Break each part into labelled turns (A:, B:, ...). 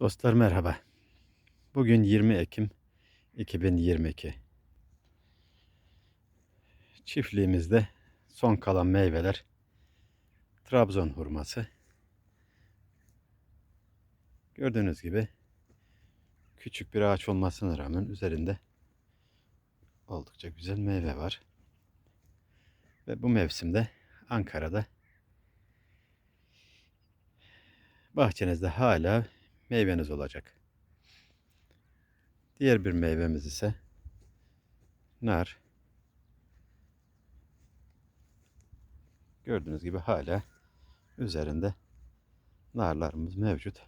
A: Dostlar merhaba. Bugün 20 Ekim 2022. Çiftliğimizde son kalan meyveler Trabzon hurması. Gördüğünüz gibi küçük bir ağaç olmasına rağmen üzerinde oldukça güzel meyve var. Ve bu mevsimde Ankara'da bahçenizde hala meyveniz olacak. Diğer bir meyvemiz ise nar. Gördüğünüz gibi hala üzerinde narlarımız mevcut.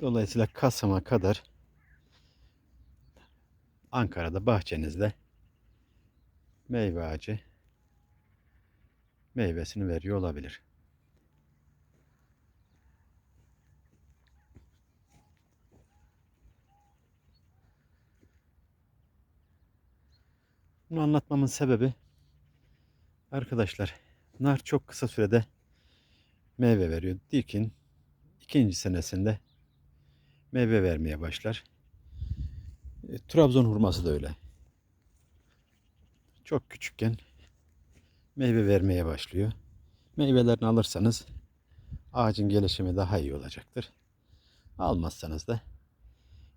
A: Dolayısıyla Kasım'a kadar Ankara'da bahçenizde meyve ağacı meyvesini veriyor olabilir. Bunu anlatmamın sebebi arkadaşlar nar çok kısa sürede meyve veriyor. Dikin ikinci senesinde meyve vermeye başlar. E, Trabzon hurması da öyle. Çok küçükken meyve vermeye başlıyor. Meyvelerini alırsanız ağacın gelişimi daha iyi olacaktır. Almazsanız da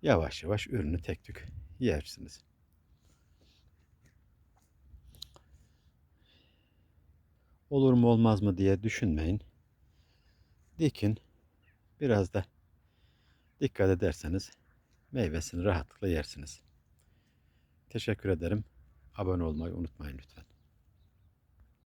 A: yavaş yavaş ürünü tek tük yersiniz. Olur mu olmaz mı diye düşünmeyin. Dikin biraz da dikkat ederseniz meyvesini rahatlıkla yersiniz. Teşekkür ederim. Abone olmayı unutmayın lütfen.